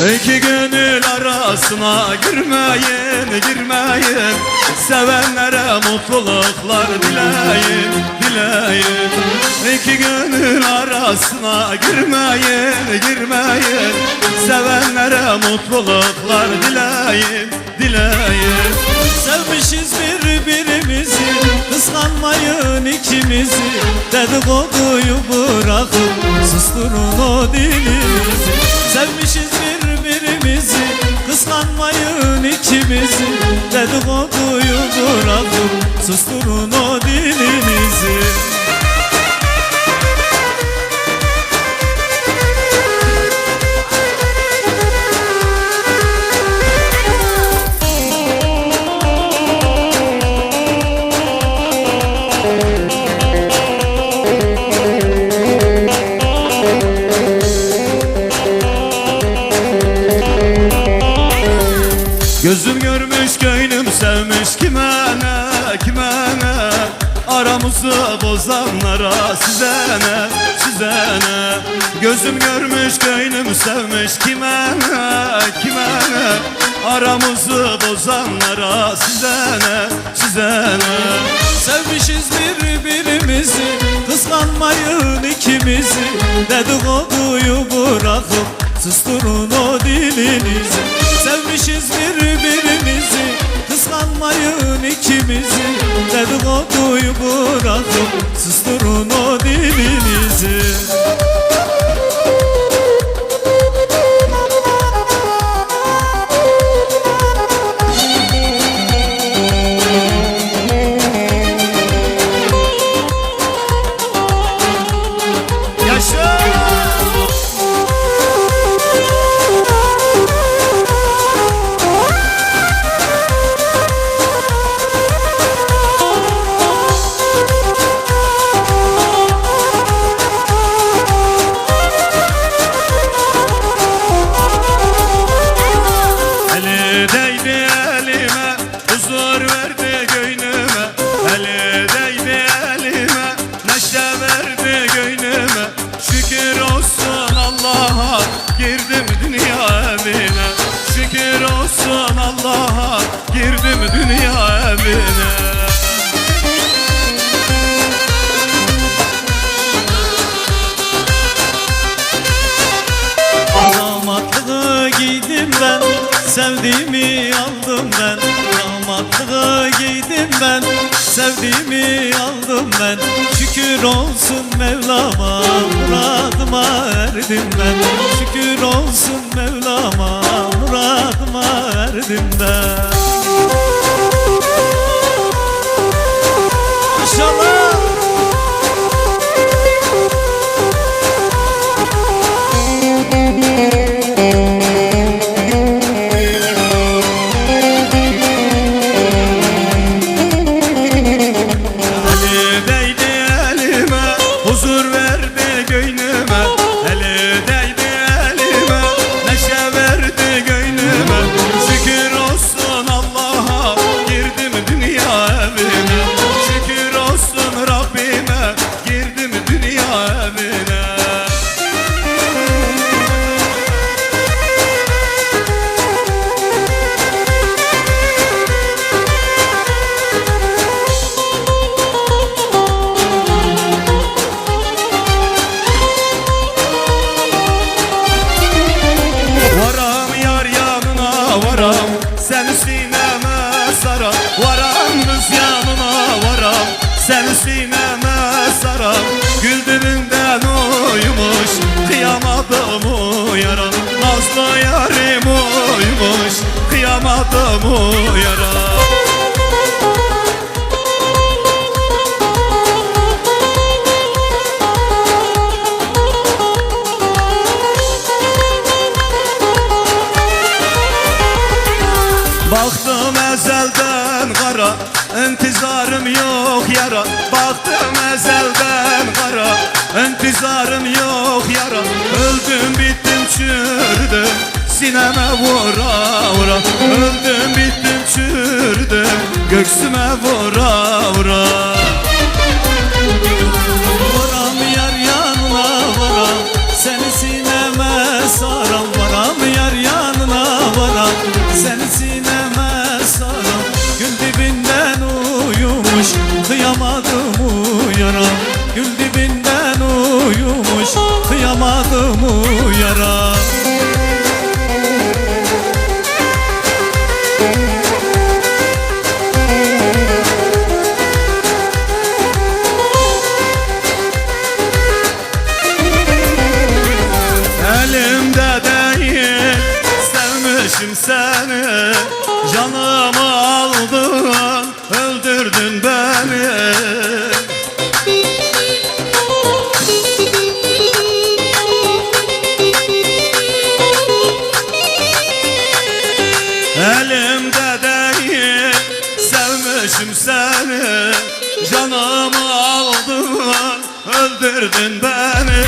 İki gönül arasına girmeyin, girmeyin. Sevenlere mutluluklar dileyin, dileyin. İki gönül arasına girmeyin, girmeyin. Sevenlere mutluluklar dileyin, dileyin. Sevmişiz birbirimizi Kıskanmayın ikimizi. Dedikoduyu bırakıp Susturun o dilinizi Sevmişiz Kıskanmayın ikimizi Dedikoduyu bırakıp Susturun o dilinizi Gözüm görmüş gönlüm sevmiş. Kime ne kime ne? Aramızı bozanlara size ne size ne? Gözüm görmüş gönlüm sevmiş. Kime ne kime ne? Aramızı bozanlara size ne size ne? Sevmişiz birbirimizi Kıskanmayın ikimizi. Dedikoduyu bırakıp Susturun o dilinizi. Sevmişiz birbirimizi. Kıskanmayın ikimizi. Dedikoduyu bırakıp Susturun o dilinizi Sevdiğimi aldım ben Damatlığı giydim ben. Sevdiğimi aldım ben Şükür olsun Mevlam'a Muradıma erdim ben. Şükür olsun Mevlam'a Muradıma erdim ben sineme saram Güldüründen uyumuş Kıyamadım uyaram Nazlı yarim uyumuş Kıyamadım uyaram Baktım ezelden kara intizarım yok yara. Baktım ezelden kara. İntizarım yok yara. Öldüm bittim çürdüm sineme vura vura. Öldüm bittim çürdüm göksüme vura vura Varamadım yara. Elimde değil sevmişim seni. Canımı aldın öldürdün beni. Sevmişim seni Canımı aldın Öldürdün beni